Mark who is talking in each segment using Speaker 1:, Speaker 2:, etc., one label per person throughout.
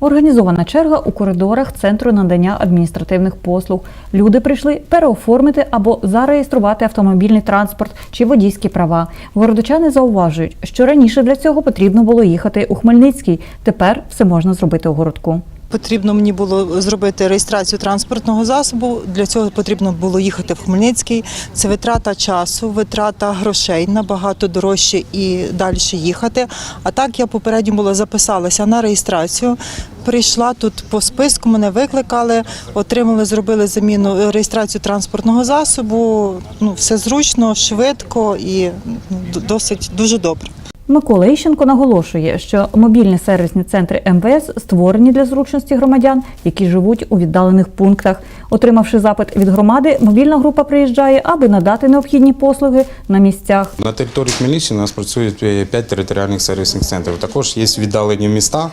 Speaker 1: Організована черга у коридорах центру надання адміністративних послуг. Люди прийшли переоформити або зареєструвати автомобільний транспорт чи водійські права. Городочани зауважують, що раніше для цього потрібно було їхати у Хмельницький. Тепер все можна зробити у городку.
Speaker 2: Потрібно мені було зробити реєстрацію транспортного засобу. Для цього потрібно було їхати в Хмельницький. Це витрата часу, витрата грошей набагато дорожче і далі їхати. А так я попередньо була записалася на реєстрацію. Прийшла тут по списку, мене викликали, отримали, зробили заміну е, реєстрацію транспортного засобу. Ну все зручно, швидко і ну, досить дуже добре.
Speaker 1: Микола Іщенко наголошує, що мобільні сервісні центри МВС створені для зручності громадян, які живуть у віддалених пунктах. Отримавши запит від громади, мобільна група приїжджає, аби надати необхідні послуги на місцях.
Speaker 3: На території Хмельниччини у нас працює 5 територіальних сервісних центрів. Також є віддалені міста,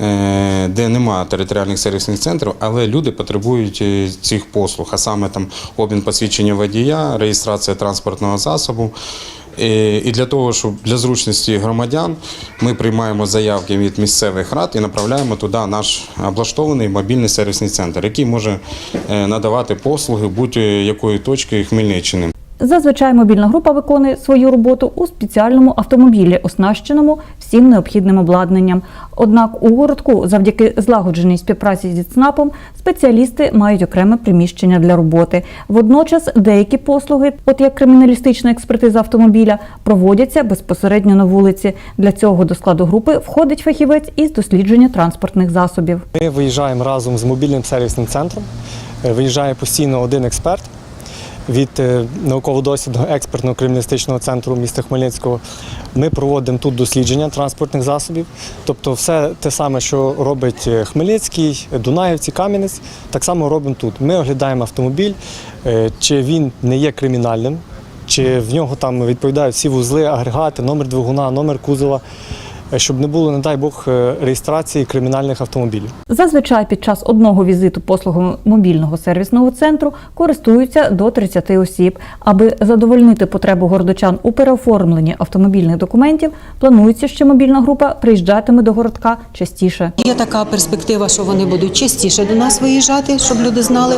Speaker 3: е, де немає територіальних сервісних центрів, але люди потребують е, цих послуг, а саме там обмін посвідчення водія, реєстрація транспортного засобу. Е, І для того, щоб для зручності громадян, ми приймаємо заявки від місцевих рад і направляємо туди наш облаштований мобільний сервісний центр, який може е, надавати послуги будь-якої точки Хмельниччини.
Speaker 1: Зазвичай мобільна група виконує свою роботу у спеціальному автомобілі, оснащеному всім необхідним обладнанням. Однак у городку, завдяки злагодженій співпраці зі ЦНАПом, спеціалісти мають окреме приміщення для роботи. Водночас деякі послуги, от як криміналістична експертиза автомобіля, проводяться безпосередньо на вулиці. Для цього до складу групи входить фахівець із дослідження транспортних засобів.
Speaker 4: Ми виїжджаємо разом з мобільним сервісним центром. Е, Виїжджає постійно один експерт від е, науково-дослідного експертного криміналістичного центру міста Хмельницького. Ми проводимо тут дослідження транспортних засобів. Тобто, все те саме, що робить е, Хмельницький, Дунаївці, Кам'янець, так само робимо тут. Ми оглядаємо автомобіль, е, чи він не є кримінальним, чи в нього там відповідають всі вузли, агрегати, номер двигуна, номер кузова, щоб не було, не дай Бог, е, реєстрації кримінальних автомобілів.
Speaker 1: Зазвичай під час одного візиту послугами мобільного сервісного центру користуються до 30 осіб. Аби задовольнити потребу городочан у переоформленні автомобільних документів, планується, що мобільна група приїжджатиме до городка частіше.
Speaker 5: Є така перспектива, що вони будуть частіше до нас виїжджати, щоб люди знали.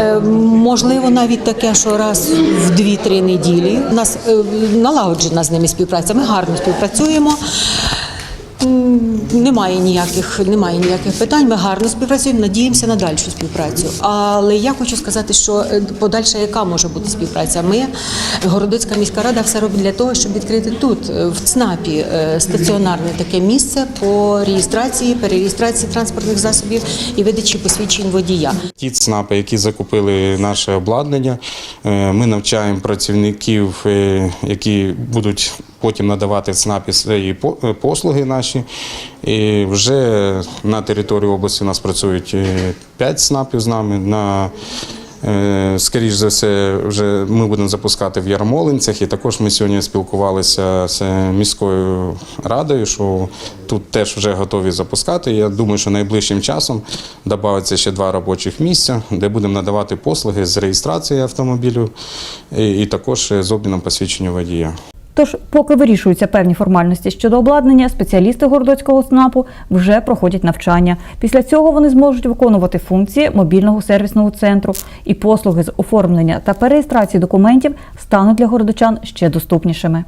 Speaker 5: Е, Можливо, навіть таке, що раз в 2-3 неділі. У нас е, налагоджена з ними співпраця. Ми гарно співпрацюємо. Немає ніяких, немає ніяких питань. Ми гарно співпрацюємо, надіємося на дальшу співпрацю. Але я хочу сказати, що е, подальша яка може бути співпраця? Ми, Городоцька міська рада, все робить для того, щоб відкрити тут, е, в ЦНАПі, е, стаціонарне таке місце по реєстрації, перереєстрації транспортних засобів і видачі посвідчень водія.
Speaker 3: Ті ЦНАПи, які закупили наше обладнання, ми навчаємо працівників, які будуть потім надавати ЦНАПі свої е, послуги наші. І вже на території області у нас працюють 5 ЦНАПів з нами. На Е, Скоріш за все, вже ми будемо запускати в Ярмолинцях. І також ми сьогодні спілкувалися з міською радою, що тут теж вже готові запускати. Я думаю, що найближчим часом додаться ще два робочих місця, де будемо надавати послуги з реєстрації автомобілю і, і також з обміном посвідчення водія.
Speaker 1: Тож, поки вирішуються певні формальності щодо обладнання, спеціалісти городоцького СНАПу вже проходять навчання. Після цього вони зможуть виконувати функції мобільного сервісного центру, і послуги з оформлення та переєстрації документів стануть для городочан ще доступнішими.